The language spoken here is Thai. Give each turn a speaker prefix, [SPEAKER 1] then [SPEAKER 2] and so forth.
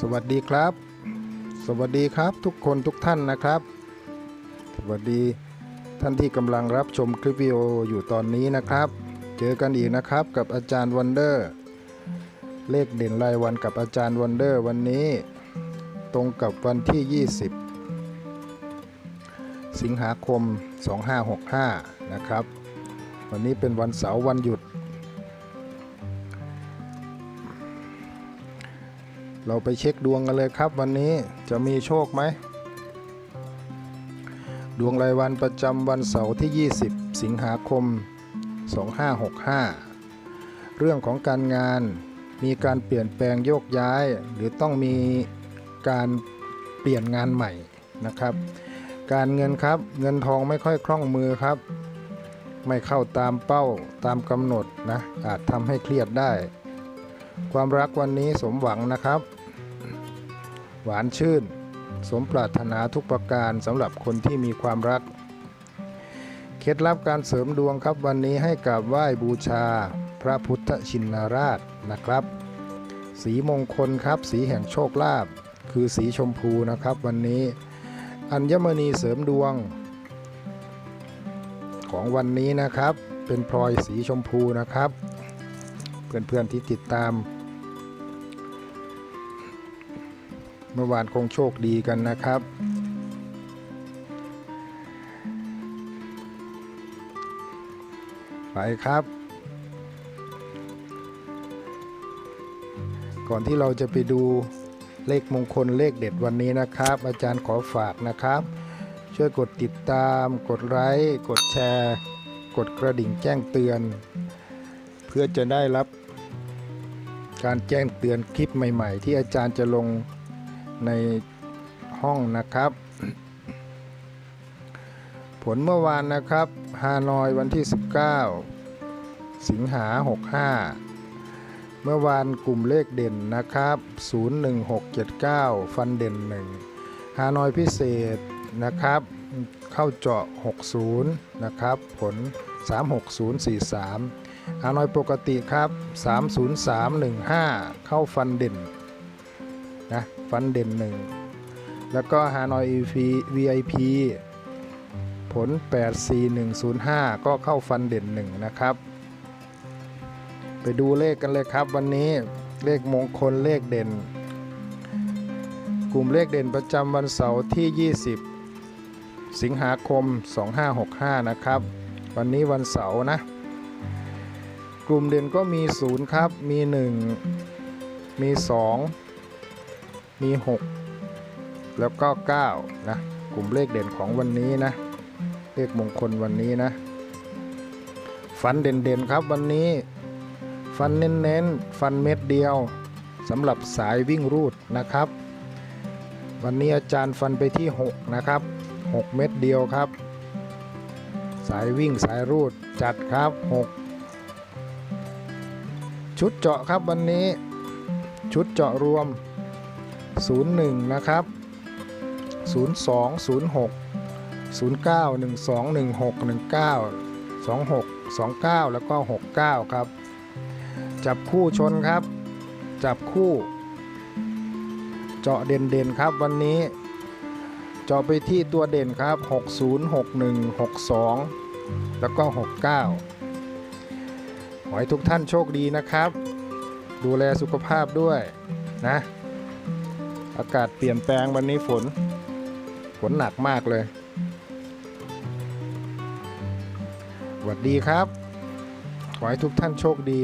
[SPEAKER 1] สวัสดีครับ สวัสดีครับทุกคนทุกท่านนะครับ สวัสดีท่านที่กำลังรับชมคลิปวิดีโออยู่ตอนนี้นะครับ เจอกันอีกนะครับกับอาจารย์วันเดอร์ เลขเด่นรายวันกับอาจารย์วันเดอร์วันนี้ ตรงกับวันที่ 20 สิงหาคม 2565 นะครับ วันนี้เป็นวันเสาร์วันหยุด เราไปเช็คดวงกันเลยครับ วันนี้จะมีโชคไหม ดวงรายวันประจำวันเสาร์ที่ 20 สิงหาคม 2565 เรื่องของการงานมีการเปลี่ยนแปลงโยกย้าย หรือต้องมีการเปลี่ยนงานใหม่นะครับ การเงินครับเงินทองไม่ค่อยคล่องมือครับ ไม่เข้าตามเป้าตามกำหนดนะอาจทำให้เครียดได้ ความรักวันนี้สมหวังนะครับ หวานชื่น สมปรารถนาทุกประการสำหรับคนที่มีความรัก เคล็ดลับการเสริมดวงครับวันนี้ให้กราบไหว้บูชา พระพุทธชินราชนะครับ สีมงคลครับสีแห่งโชคลาภคือสีชมพูนะครับวันนี้ อัญมณีเสริมดวง ของวันนี้นะครับเป็นพลอยสีชมพูนะครับ เพื่อนๆที่ติดตาม เมื่อวานคงโชคดีกันนะครับ ไปครับ ก่อนที่เราจะไปดูเลขมงคลเลขเด็ดวันนี้นะครับ อาจารย์ขอฝากนะครับ ช่วยกดติดตาม กดไลค์กดแชร์ กดกระดิ่งแจ้งเตือน เพื่อจะได้รับการแจ้งเตือนคลิปใหม่ ๆ ที่อาจารย์จะลง ในห้องนะครับ ผลเมื่อวานนะครับฮานอยวันที่ 19 สิงหา 65 เมื่อวานกลุ่มเลขเด่นนะครับ 01679 ฟันเด่น 1 ฮานอยพิเศษนะครับ เข้าเจาะ 60 นะครับ ผล 36043 ฮานอยปกติครับ 30315 เข้าฟันเด่น นะฟันเด่น 1 แล้วก็ฮานอย VIP ผล 84105 ก็เข้าฟันเด่น 1 นะครับ ไปดูเลขกันเลยครับวันนี้เลขมงคลเลขเด่น กลุ่มเลขเด่นประจำวันเสาร์ที่ 20 สิงหาคม 2565 นะครับ วันนี้วันเสาร์นะกลุ่มเด่นก็มี 0 ครับ มี 1 มี 2 มี 6 แล้วก็9นะกลุ่มเลขเด่นของวันนี้นะ เลขมงคลวันนี้นะฟันเด่นๆครับวันนี้ฟันเน้นๆฟันเม็ดเดียวสำหรับสายวิ่งรูดนะครับ วันนี้อาจารย์ฟันไปที่ 6 นะครับ 6 เม็ดเดียวครับ สายวิ่งสายรูดจัดครับ 6 ชุดเจาะครับวันนี้ ชุดเจาะรวม 01 นะครับ 02 06 09 12 16 19 26 29 แล้วก็ 69 ครับ จับคู่ชนครับ จับคู่ เจาะเด่นๆครับวันนี้ เจาะไปที่ตัวเด่นครับ 60 61 62 แล้วก็ 69 ขอให้ทุกท่านโชคดีนะครับ ดูแลสุขภาพด้วยนะ อากาศเปลี่ยนแปลงวันนี้ฝน ฝนหนักมากเลยสวัสดีครับ ขอให้ทุกท่านโชคดี